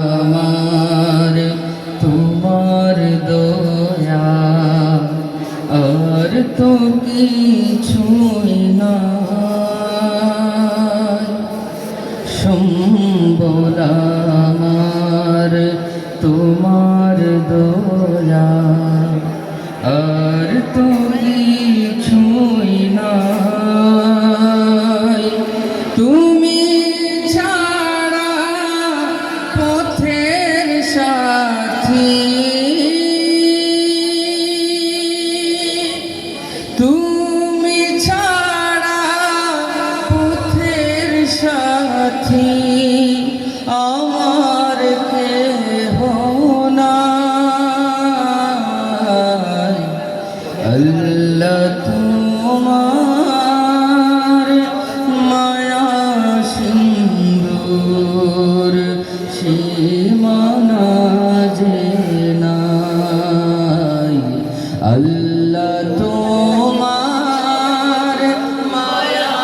শম্বুলামার তোমার দয়া আর তো কিছুই না। শম্বুলামার তোমার দোলা আর তো কিছুই না তুমি ছাড়া পথের সাথী সিন্দুর সীমানা যে নাই। আল্লাহ তোমার মায়া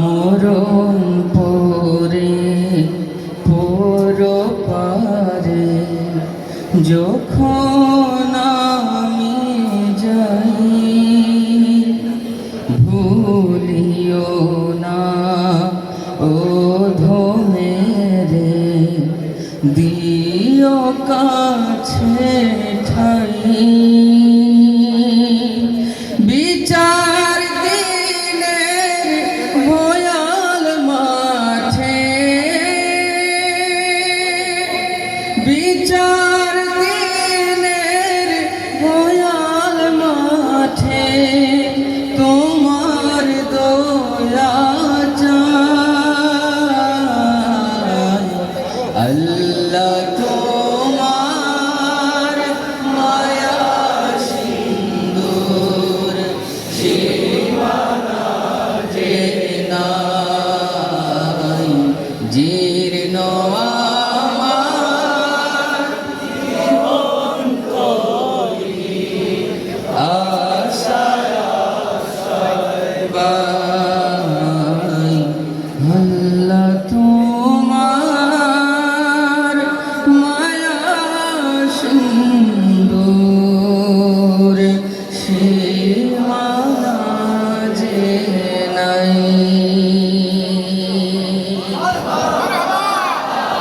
মরণ পরে পর পারে যখন দিও কাছে ঠাই। বিচার দিনের ভয়াল মাঠে। বিচার দিনের ভয়াল মাঠে। la tombe.